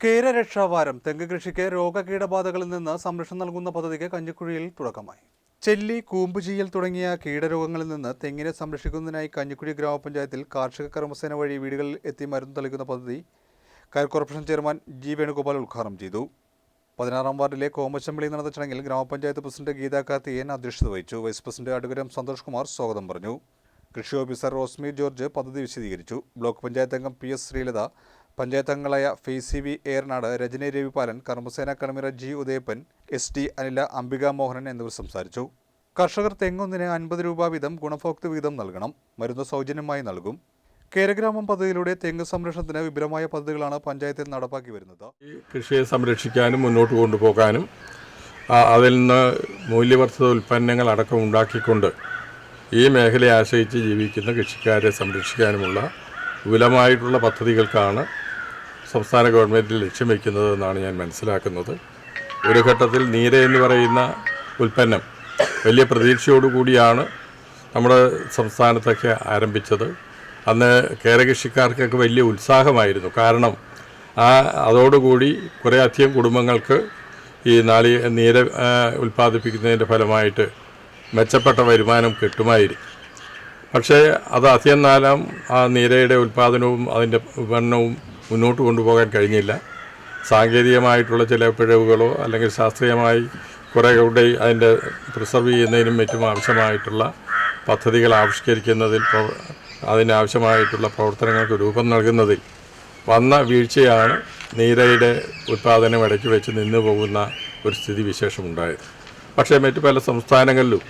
കേരരക്ഷാവാരം തെങ്ങ് കൃഷിക്ക് രോഗകീടബാധകളിൽ നിന്ന് സംരക്ഷണം നൽകുന്ന പദ്ധതിക്ക് കഞ്ഞിക്കുഴിയിൽ തുടക്കമായി. ചെല്ലി കൂമ്പുചീയൽ തുടങ്ങിയ കീടരോഗങ്ങളിൽ നിന്ന് തെങ്ങിനെ സംരക്ഷിക്കുന്നതിനായി കഞ്ഞിക്കുഴി ഗ്രാമപഞ്ചായത്തിൽ കാർഷിക കർമ്മസേന വഴി വീടുകളിൽ എത്തി മരുന്ന് തളിക്കുന്ന പദ്ധതി കയർ കോർപ്പറേഷൻ ചെയർമാൻ ജി വേണുഗോപാൽ ഉദ്ഘാടനം ചെയ്തു. പതിനാറാം വാർഡിലെ കോമശമ്പിളി നടന്ന ചടങ്ങിൽ ഗ്രാമപഞ്ചായത്ത് പ്രസിഡന്റ് ഗീതാ കാർത്തികേയൻ അധ്യക്ഷത വഹിച്ചു. വൈസ് പ്രസിഡന്റ് അഡ്വരം സന്തോഷ് കുമാർ സ്വാഗതം പറഞ്ഞു. കൃഷി ഓഫീസർ റോസ്മി ജോർജ് പദ്ധതി വിശദീകരിച്ചു. ബ്ലോക്ക് പഞ്ചായത്ത് അംഗം പി എസ് ശ്രീലത പഞ്ചായത്ത് അംഗങ്ങളായ സി വി ഏറനാട് രജനി രവിപാലൻ കർമ്മസേന convener G Udayappan S T Anila Ambika Mohanan എന്നിവർ സംസാരിച്ചു. കർഷകർ തെങ്ങൊന്നിന് അൻപത് രൂപ വീതം ഗുണഭോക്തൃ വീതം നൽകണം. മരുന്ന് സൗജന്യമായി നൽകും. കേരഗ്രാമം പദ്ധതിയിലൂടെ തെങ്ങ് സംരക്ഷണത്തിന് വിപുലമായ പദ്ധതികളാണ് പഞ്ചായത്തിൽ നടപ്പാക്കി വരുന്നത്. കൃഷിയെ സംരക്ഷിക്കാനും മുന്നോട്ട് കൊണ്ടുപോകാനും അതിൽ നിന്ന് മൂല്യവർദ്ധിത ഉൽപ്പന്നങ്ങൾ അടക്കം ഉണ്ടാക്കിക്കൊണ്ട് ഈ മേഖലയെ ആശ്രയിച്ച് ജീവിക്കുന്ന കൃഷിക്കാരെ സംരക്ഷിക്കാനുമുള്ള വിപുലമായിട്ടുള്ള പദ്ധതികൾക്കാണ് സംസ്ഥാന ഗവൺമെന്റ് ലക്ഷ്യം വയ്ക്കുന്നത് എന്നാണ് ഞാൻ മനസ്സിലാക്കുന്നത്. ഒരു ഘട്ടത്തിൽ നീര എന്ന് പറയുന്ന ഉൽപ്പന്നം വലിയ പ്രതീക്ഷയോടുകൂടിയാണ് നമ്മുടെ സംസ്ഥാനത്തൊക്കെ ആരംഭിച്ചത്. അന്ന് കേരകൃഷിക്കാർക്കൊക്കെ വലിയ ഉത്സാഹമായിരുന്നു. കാരണം ആ അതോടുകൂടി കുറേ അധികം കുടുംബങ്ങൾക്ക് ഈ നാളി നീര ഉൽപ്പാദിപ്പിക്കുന്നതിന്റെ ഫലമായിട്ട് മെച്ചപ്പെട്ട വരുമാനം കിട്ടുമായിരിക്കും പക്ഷേ അത് അധികം നാലാം ആ നീരയുടെ ഉൽപ്പാദനവും അതിന്റെ വിപണനവും മുന്നോട്ട് കൊണ്ടുപോകാൻ കഴിഞ്ഞില്ല. സാങ്കേതികമായിട്ടുള്ള ചില പിഴവുകളോ അല്ലെങ്കിൽ ശാസ്ത്രീയമായി കുറേ കൂടെ അതിന്റെ പ്രിസർവ് ചെയ്യുന്നതിനും മറ്റും ആവശ്യമായിട്ടുള്ള പദ്ധതികൾ ആവിഷ്കരിക്കുന്നതിൽ അതിനാവശ്യമായിട്ടുള്ള പ്രവർത്തനങ്ങൾക്ക് രൂപം നൽകുന്നതിൽ വന്ന വീഴ്ചയാണ് നീരയുടെ ഉൽപ്പാദനം ഇടയ്ക്ക് വെച്ച് നിന്നു പോകുന്ന ഒരു സ്ഥിതി വിശേഷമുണ്ടായത്. പക്ഷേ മറ്റു പല സംസ്ഥാനങ്ങളിലും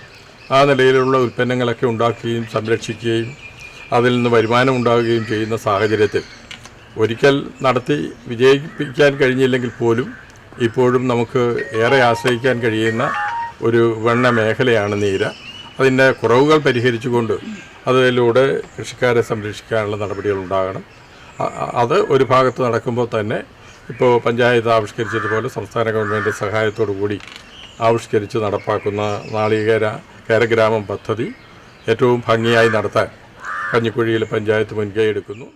ആ നിലയിലുള്ള ഉൽപ്പന്നങ്ങളൊക്കെ ഉണ്ടാക്കുകയും സംരക്ഷിക്കുകയും അതിൽ നിന്ന് വരുമാനം ഉണ്ടാവുകയും ചെയ്യുന്ന സാഹചര്യത്തിൽ ഒരിക്കൽ നടത്തി വിജയിപ്പിക്കാൻ കഴിഞ്ഞില്ലെങ്കിൽ പോലും ഇപ്പോഴും നമുക്ക് ഏറെ ആശ്രയിക്കാൻ കഴിയുന്ന ഒരു വെണ്ണ മേഖലയാണ് നീര. അതിന്റെ കുറവുകൾ പരിഹരിച്ചുകൊണ്ട് അതിലൂടെ കൃഷിക്കാരെ സംരക്ഷിക്കാനുള്ള നടപടികൾ ഉണ്ടാകണം. അത് ഒരു ഭാഗത്ത് നടക്കുമ്പോൾ തന്നെ ഇപ്പോൾ പഞ്ചായത്ത് ആവിഷ്കരിച്ചതുപോലെ സംസ്ഥാന ഗവൺമെന്റ് സഹായത്തോടു കൂടി ആവിഷ്കരിച്ച് നടപ്പാക്കുന്ന നാളികേര കേരഗ്രാമം പദ്ധതി ഏറ്റവും ഭംഗിയായി നടത്താൻ കഞ്ഞിക്കുഴിയിൽ പഞ്ചായത്ത് മുൻകൈ എടുക്കുന്നു.